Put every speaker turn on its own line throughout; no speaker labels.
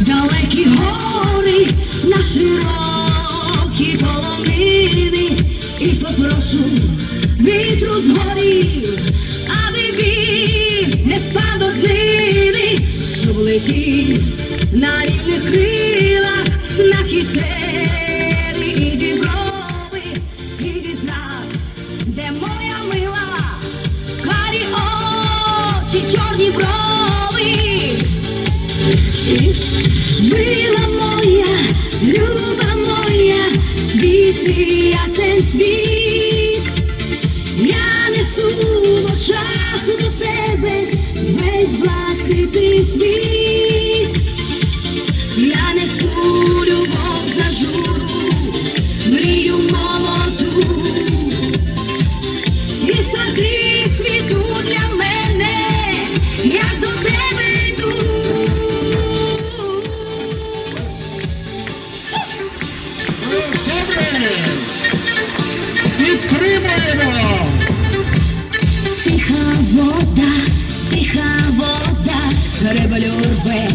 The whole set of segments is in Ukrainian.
далекі гори, на широкі полонини, і попрошу вітру згорів, аби він не спав до на рівних крилах, на кітері Мила моя, люба моя, світлий ясен світ, греблю рве.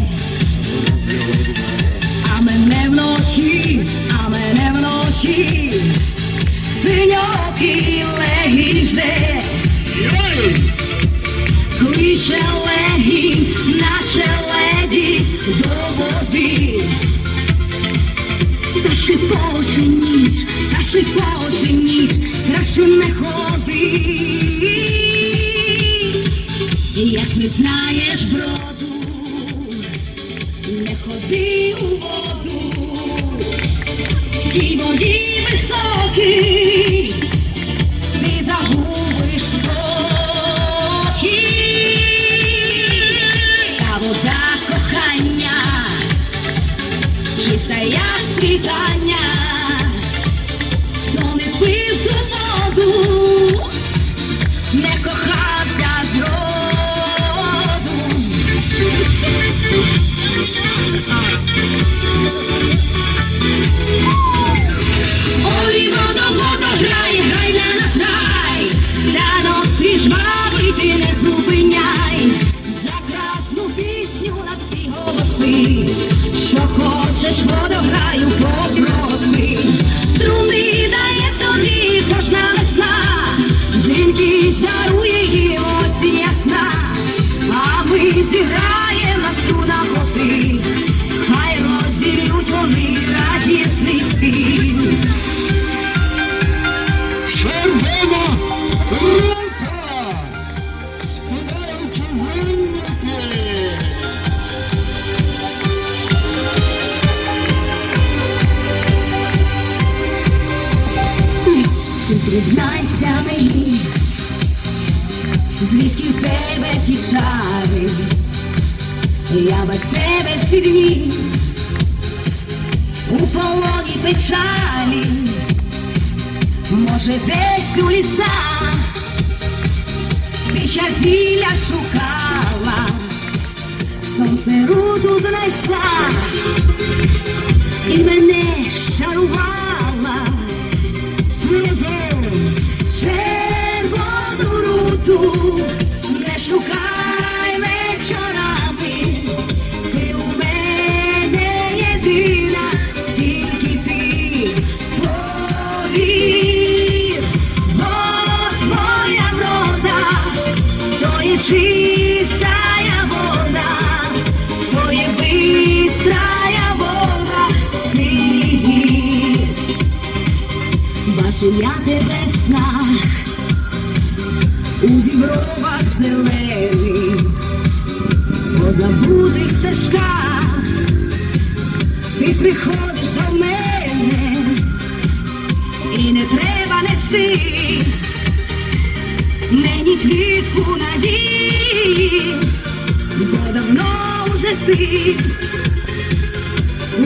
А мене вночі, а мене вночі, синьокий легінь жде, кличе легінь, наче леді до води. Та шипоче ніч, та шипоче ніч, краще не ходи. Як не знаєш броду, не ходи у воду, і воді високий, ти загубиш спокій. Та вода кохання чиста як Weź wodę Ти признайся мені, звідки в тебе ті шари, я без тебе всі дні, у полоні печалі, може десь у лісах, ти щастя шукала, сонце руду знайшла, і мене я тебе в снах, у дібровах зелених, по забутих стежках, ти приходиш до мене, і не треба нести мені квітку надії, бо давно вже ти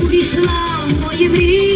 увійшла в мої мрії.